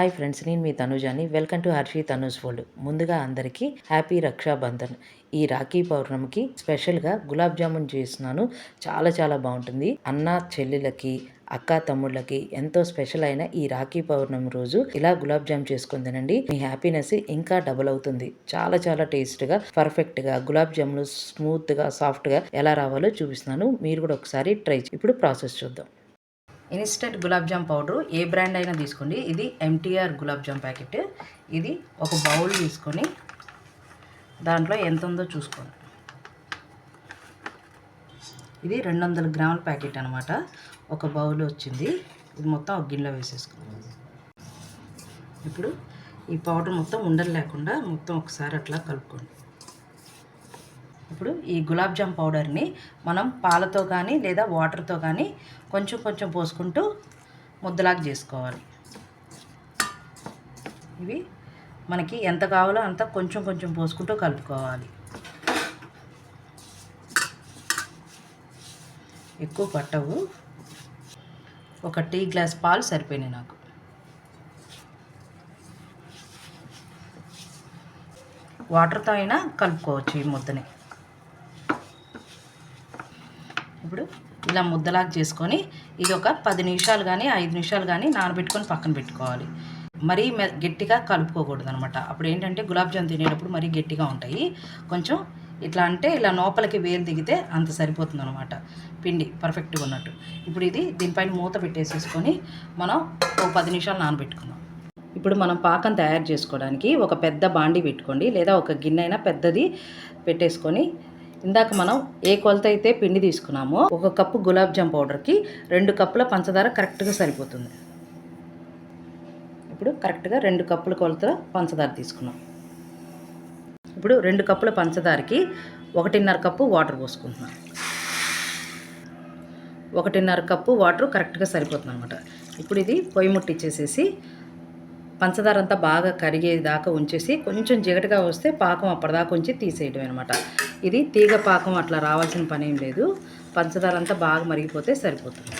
Hi friends నేను మీ తనుజాని. Welcome to Harshi Tanuj world. ముందుగా అందరికీ హ్యాపీ రక్షాబంధన్. ఈ రాఖీ పౌర్ణమికి స్పెషల్గా గులాబ్ జామున్ చేస్తున్నాను. చాలా చాలా బాగుంటుంది. అన్న చెల్లెలకి అక్క తమ్ముళ్ళకి ఎంతో స్పెషల్ అయిన ఈ రాఖీ పౌర్ణమి రోజు ఇలా గులాబ్ జామ్ చేసుకుని తినండి. మీ హ్యాపీనెస్ ఇంకా డబుల్ అవుతుంది. చాలా చాలా టేస్ట్గా పర్ఫెక్ట్గా గులాబ్ జాములు స్మూత్గా సాఫ్ట్గా ఎలా రావాలో చూపిస్తున్నాను. మీరు కూడా ఒకసారి ట్రై ఇప్పుడు ప్రాసెస్ చూద్దాం. ఇన్స్టెంట్ గులాబ్ జామ్ పౌడర్ ఏ బ్రాండ్ అయినా తీసుకోండి. ఇది ఎంటీఆర్ గులాబ్ జామ్ ప్యాకెట్. ఇది ఒక బౌల్ తీసుకొని దాంట్లో ఎంత ఉందో చూసుకోండి. ఇది రెండు వందల గ్రాముల ప్యాకెట్ అనమాట ఒక బౌల్ వచ్చింది. ఇది మొత్తం ఒక గిన్నెలో వేసేసుకోండి. ఇప్పుడు ఈ పౌడర్ మొత్తం ఉండలు లేకుండా మొత్తం ఒకసారి అట్లా కలుపుకోండి. ఇప్పుడు ఈ గులాబ్ జామ్ పౌడర్ని మనం పాలతో కానీ లేదా వాటర్తో కానీ కొంచెం కొంచెం పోసుకుంటూ ముద్దలాగా చేసుకోవాలి. ఇవి మనకి ఎంత కావాలో అంత కొంచెం కొంచెం పోసుకుంటూ కలుపుకోవాలి. ఎక్కువ పట్టవు. ఒక టీ గ్లాస్ పాలు సరిపోయినాయి నాకు. వాటర్తో అయినా కలుపుకోవచ్చు ఈ ముద్దని. ఇప్పుడు ఇలా ముద్దలాగా చేసుకొని ఇది ఒక పది నిమిషాలు కానీ ఐదు నిమిషాలు కానీ నానబెట్టుకొని పక్కన పెట్టుకోవాలి. మరీ మె- గట్టిగా కలుపుకోకూడదు అనమాట అప్పుడు ఏంటంటే గులాబ్ జామ్ తినేటప్పుడు మరీ గట్టిగా ఉంటాయి. కొంచెం ఇట్లా అంటే ఇలా లోపలికి వేలు దిగితే అంత సరిపోతుంది అనమాట పిండి పర్ఫెక్ట్గా ఉన్నట్టు. ఇప్పుడు ఇది దీనిపైన మూత పెట్టేసేసుకొని మనం ఒక పది నిమిషాలు నానబెట్టుకుందాం. ఇప్పుడు మనం పాకం తయారు చేసుకోవడానికి ఒక పెద్ద బాండి పెట్టుకోండి. లేదా ఒక గిన్నె అయినా పెద్దది పెట్టేసుకొని ఇందాక మనం ఏ కొలత అయితే పిండి తీసుకున్నామో ఒక కప్పు గులాబ్ జామ్ పౌడర్కి రెండు కప్పుల పంచదార కరెక్ట్గా సరిపోతుంది. ఇప్పుడు కరెక్ట్గా రెండు కప్పుల కొలత పంచదార తీసుకున్నాం. ఇప్పుడు రెండు కప్పుల పంచదారకి ఒకటిన్నర కప్పు వాటర్ పోసుకుంటున్నాం. ఒకటిన్నర కప్పు వాటర్ కరెక్ట్గా సరిపోతుంది అనమాట ఇప్పుడు ఇది పొయ్యి ముట్టిచ్చేసేసి పంచదార అంతా బాగా కరిగేదాకా ఉంచేసి కొంచెం జిగటగా వస్తే పాకం అప్పటిదాకా ఉంచి తీసేయడం అనమాట ఇది తీగ పాకం అట్లా రావాల్సిన పని ఏం లేదు. పంచదార అంతా బాగా మరిగిపోతే సరిపోతుంది.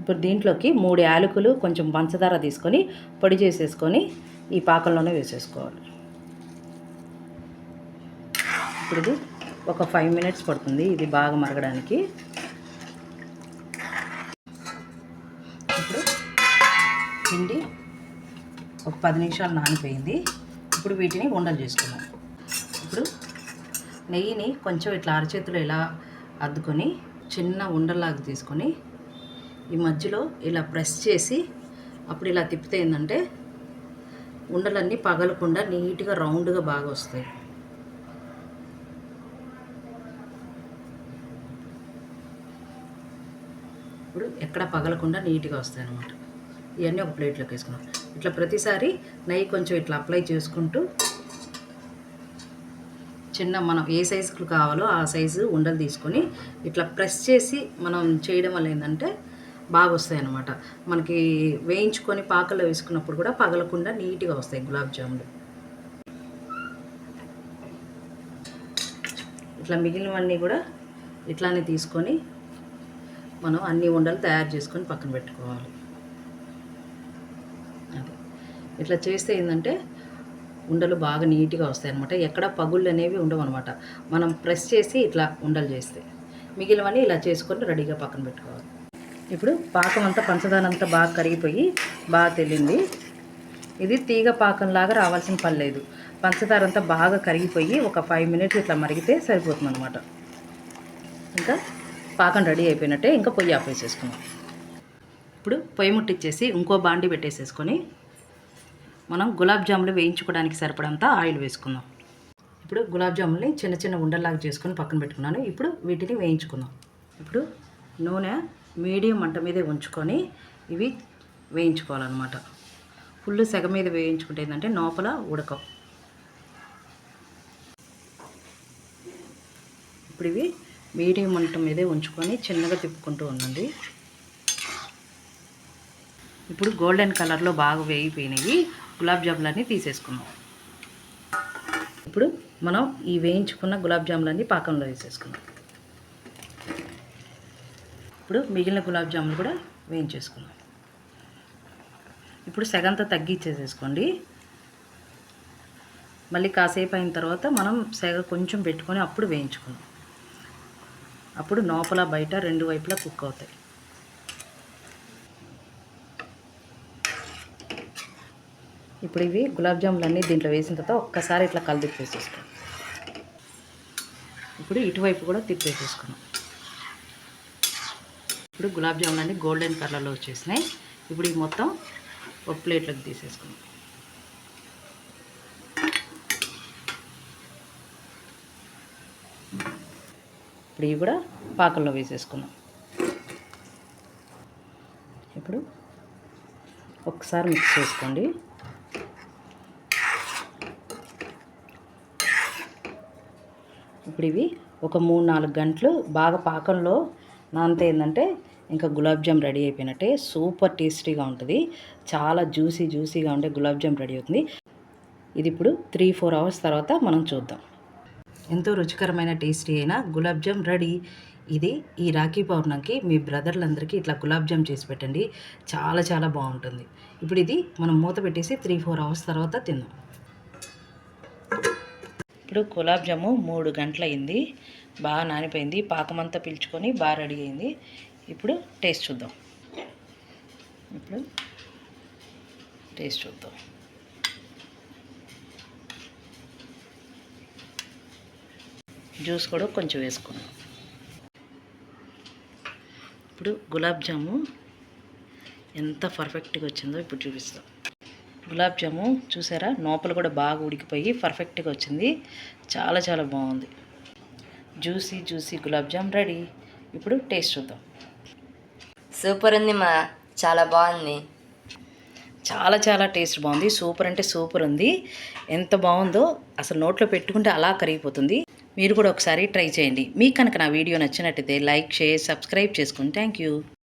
ఇప్పుడు దీంట్లోకి మూడు యాలకులు కొంచెం పంచదార తీసుకొని పొడి చేసేసుకొని ఈ పాకంలోనే వేసేసుకోవాలి. ఇప్పుడు ఇది ఒక ఫైవ్ మినిట్స్ పడుతుంది ఇది బాగా మరగడానికి. ఇప్పుడు పిండి ఒక పది నిమిషాలు నానిపోయింది. ఇప్పుడు వీటిని ఉండలు చేసుకున్నాం ఇప్పుడు నెయ్యిని కొంచెం ఇట్లా అరచేతిలో ఇలా అద్దుకొని చిన్న ఉండలాగా తీసుకొని ఈ మధ్యలో ఇలా ప్రెస్ చేసి అప్పుడు ఇలా తిప్పితే ఏంటంటే ఉండలన్నీ పగలకుండా నీట్గా రౌండ్గా బాగా వస్తాయి. ఇప్పుడు ఎక్కడ పగలకుండా నీట్గా వస్తాయి అన్నమాట ఇవన్నీ ఒక ప్లేట్లోకి వేసుకున్నాం ఇట్లా ప్రతిసారి నెయ్యి కొంచెం ఇట్లా అప్లై చేసుకుంటూ చిన్న మనం ఏ సైజుకు కావాలో ఆ సైజు ఉండలు తీసుకొని ఇట్లా ప్రెస్ చేసి మనం చేయడం వల్ల ఏంటంటే బాగా వస్తాయి అన్నమాట. మనకి వేయించుకొని పాకలో వేసుకున్నప్పుడు కూడా పగలకుండా నీట్గా వస్తాయి గులాబ్ జాములు. ఇట్లా మిగిలినవన్నీ కూడా ఇట్లానే తీసుకొని మనం అన్ని ఉండలు తయారు చేసుకొని పక్కన పెట్టుకోవాలి. ఇట్లా చేస్తే ఏంటంటే ఉండలు బాగా నీట్గా వస్తాయి అనమాట ఎక్కడ పగుళ్ళు అనేవి ఉండవు అనమాట మనం ప్రెస్ చేసి ఇట్లా ఉండలు చేస్తే. మిగిలినవన్నీ ఇలా చేసుకొని రెడీగా పక్కన పెట్టుకోవాలి. ఇప్పుడు పాకం అంతా పంచదార అంతా బాగా కరిగిపోయి బాగా తెల్లింది. ఇది తీగ పాకంలాగా రావాల్సిన పని లేదు. పంచదార అంతా బాగా కరిగిపోయి ఒక ఫైవ్ మినిట్స్ ఇట్లా మరిగితే సరిపోతుంది అనమాట ఇంకా పాకం రెడీ అయిపోయినట్టే ఇంకా పొయ్యి ఆపేసేసుకున్నాం ఇప్పుడు పొయ్యి ముట్టిచ్చేసి ఇంకో బాండి పెట్టేసేసుకొని మనం గులాబ్ జాములు వేయించుకోవడానికి సరిపడంత ఆయిల్ వేసుకుందాం. ఇప్పుడు గులాబ్ జాములని చిన్న చిన్న ఉండల్లాగా చేసుకొని పక్కన పెట్టుకున్నాను. ఇప్పుడు వీటిని వేయించుకుందాం. ఇప్పుడు నూనె మీడియం మంట మీదే ఉంచుకొని ఇవి వేయించుకోవాలన్నమాట. ఫుల్ సెగ మీద వేయించుకుంటే ఏంటంటే లోపల ఉడకం ఇప్పుడు ఇవి మీడియం మంట మీదే ఉంచుకొని చిన్నగా తిప్పుకుంటూ ఉండండి. ఇప్పుడు గోల్డెన్ కలర్లో బాగా వేగిపోయినవి గులాబ్ జాములన్నీ తీసేసుకున్నాం. ఇప్పుడు మనం ఈ వేయించుకున్న గులాబ్ జాములన్నీ పాకంలో వేసేసుకున్నాం ఇప్పుడు మిగిలిన గులాబ్ జాములు కూడా వేయించేసుకున్నాం ఇప్పుడు సెగంతా తగ్గించేసేసుకోండి మళ్ళీ కాసేపు అయిన తర్వాత మనం సెగ కొంచెం పెట్టుకొని అప్పుడు వేయించుకుందాం. అప్పుడు లోపల బయట రెండు వైపులా కుక్ అవుతాయి. ఇప్పుడు ఇవి గులాబ్ జాములు అన్నీ దీంట్లో వేసిన తర్వాత ఒక్కసారి ఇట్లా కళ్ళు కలిదిప్పేసేసుకోండి ఇప్పుడు ఇటువైపు కూడా తిప్పేసేసుకున్నాం. ఇప్పుడు గులాబ్ జాములు అన్నీ గోల్డెన్ కలర్లో వచ్చేసినాయి. ఇప్పుడు ఇవి మొత్తం ఒక ప్లేట్లోకి తీసేసుకున్నాం. ఇప్పుడు ఇవి కూడా పాకల్లో వేసేసుకున్నాం. ఇప్పుడు ఒకసారి మిక్స్ చేసుకోండి. ఇప్పుడు ఇవి ఒక మూడు నాలుగు గంటలు బాగా పాకంలో నానితే ఏంటంటే ఇంకా గులాబ్ జామ్ రెడీ అయిపోయినట్టే. సూపర్ టేస్టీగా ఉంటుంది. చాలా జ్యూసీ జ్యూసీగా ఉండే గులాబ్ జామ్ రెడీ అవుతుంది. ఇది ఇప్పుడు త్రీ ఫోర్ అవర్స్ తర్వాత మనం చూద్దాం. ఎంతో రుచికరమైన టేస్టీ అయిన గులాబ్ జామ్ రెడీ. ఇది ఈ రాఖీ పౌర్ణంకి మీ బ్రదర్లందరికీ ఇట్లా గులాబ్ జామ్ చేసి పెట్టండి. చాలా చాలా బాగుంటుంది. ఇప్పుడు ఇది మనం మూత పెట్టేసి త్రీ ఫోర్ అవర్స్ తర్వాత తిందాం. ఇప్పుడు గులాబ్ జాము మూడు గంటలయింది బాగా నానిపోయింది. పాకమంతా పీల్చుకొని బాగా రెడీ అయింది ఇప్పుడు టేస్ట్ చూద్దాం. ఇప్పుడు టేస్ట్ చూద్దాం. జ్యూస్ కూడా కొంచెం వేసుకున్నాం. ఇప్పుడు గులాబ్ జాము ఎంత పర్ఫెక్ట్గా వచ్చిందో ఇప్పుడు చూపిస్తాం. గులాబ్ జాము చూసారా? లోపల కూడా బాగా ఉడికిపోయి పర్ఫెక్ట్గా వచ్చింది. చాలా చాలా బాగుంది. Juicy juicy gulab jam ready. ఇప్పుడు టేస్ట్ చూద్దాం. సూపర్ ఉంది మా. చాలా బాగుంది. చాలా చాలా టేస్ట్ బాగుంది. సూపర్ అంటే సూపర్ ఉంది. ఎంత బాగుందో అసలు నోట్లో పెట్టుకుంటే అలా కరిగిపోతుంది. మీరు కూడా ఒకసారి ట్రై చేయండి. మీకు కనుక నా వీడియో నచ్చినట్టయితే లైక్ షేర్ సబ్స్క్రైబ్ చేసుకోండి థ్యాంక్ యూ.